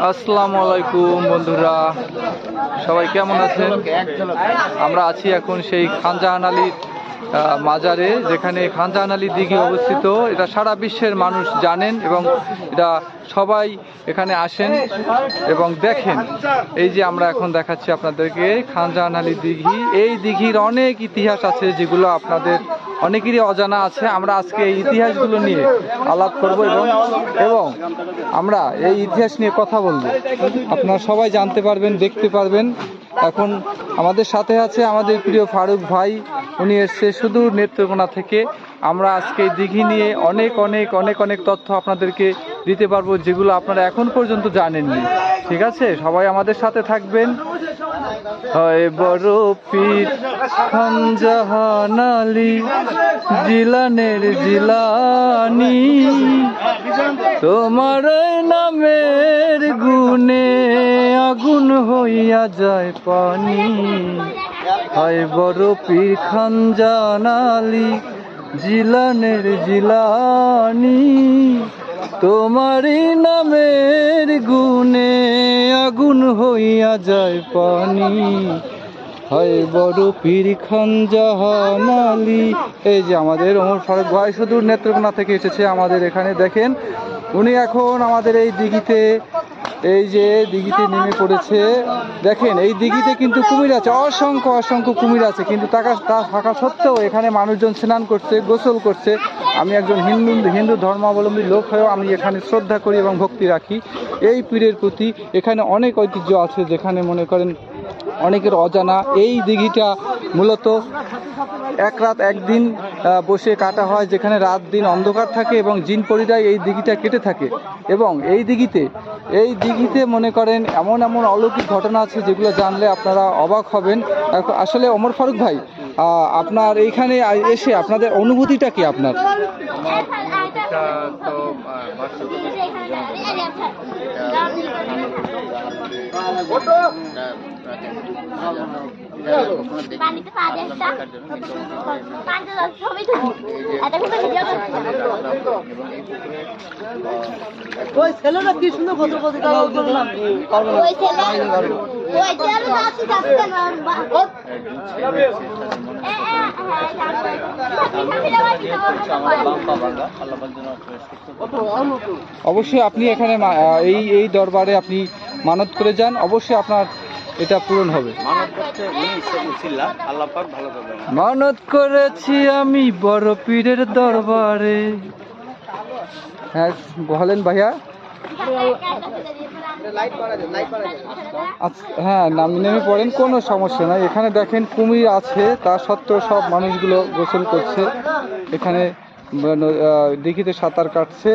আসসালামু আলাইকুম, বন্ধুরা। সবাই কেমন আছেন? আমরা আছি এখন সেই খানজাহান আলীর মাজারে, যেখানে খানজাহান আলী দিঘি অবস্থিত। এটা সারা বিশ্বের মানুষ জানেন এবং এটা সবাই এখানে আসেন এবং দেখেন। এই যে আমরা এখন দেখাচ্ছি আপনাদেরকে, খানজাহান আলী দিঘি। এই দিঘির অনেক ইতিহাস আছে যেগুলো আপনাদের অনেকেরই অজানা আছে, আমরা আজকে এই ইতিহাসগুলো নিয়ে আলাপ করব এবং এবং আমরা এই ইতিহাস নিয়ে কথা বলব। আপনারা সবাই জানতে পারবেন, দেখতে পারবেন। এখন আমাদের সাথে আছে আমাদের প্রিয় ফারুক ভাই, উনি এসছে শুধু নেত্রকোনা থেকে। আমরা আজকে দিঘি নিয়ে অনেক অনেক অনেক অনেক তথ্য আপনাদেরকে দিতে পারব, যেগুলো আপনারা এখন পর্যন্ত জানেননি। ঠিক আছে? সবাই আমাদের সাথে থাকবেন। হয় বড় পীর খানজাহান আলী, জিলানের জিলানি। তোমার নামের গুণে আগুন হইয়া যায় পানি। হয় বড় পীর খানজাহান আলী, জিলানের জিলানি। তোমারই নামের গুণে আগুন হইয়া যায় পানি। হয় বড় পীর খান জাহান আলি। এই যে আমাদের ওমর ফারুক ভাই শুধু নেত্রকোনা থেকে এসেছে আমাদের এখানে। দেখেন, উনি এখন আমাদের এই দিঘিতে এই যে দিঘিতে নেমে পড়েছে। দেখেন, এই দিঘিতে কিন্তু কুমির আছে। অসংখ্য অসংখ্য কুমির আছে। কিন্তু টাকা, তা থাকা সত্ত্বেও এখানে মানুষজন স্নান করছে, গোসল করছে। আমি একজন হিন্দু হিন্দু ধর্মাবলম্বী লোক হয়েও আমি এখানে শ্রদ্ধা করি এবং ভক্তি রাখি। এই পীরের প্রতি এখানে অনেক ঐতিহ্য আছে যেখানে মনে করেন অনেকের অজানা। এই দিঘিটা মূলত এক রাত একদিন বসে কাটা হয়, যেখানে রাত দিন অন্ধকার থাকে এবং জিন পরিরায় এই দিঘিটা কেটে থাকে। এবং এই দিঘিতে এই দিঘিতে মনে করেন এমন এমন অলৌকিক ঘটনা আছে যেগুলো জানলে আপনারা অবাক হবেন। আসলে ওমর ফারুক ভাই আপনার এইখানে এসে আপনাদের অনুভূতিটা কি আপনার? এটা ওই ছেলেটা কি সুন্দর কত কত করলাম ওই ছেলে ওই ছেলে অবশ্যই আপনি এখানে এই এই দরবারে আপনি মানত করে যান, অবশ্যই আপনার এটা পূরণ হবে। মানত করেছি আমি বড় পীরের দরবারে। হ্যাঁ বলেন ভাইয়া। হ্যাঁ নামি পড়েন, কোনো সমস্যা নাই। এখানে দেখেন কুমির আছে, তা সত্ত্বেও সব মানুষগুলো গোসল করছে। এখানে দেখিতে সাঁতার কাটছে।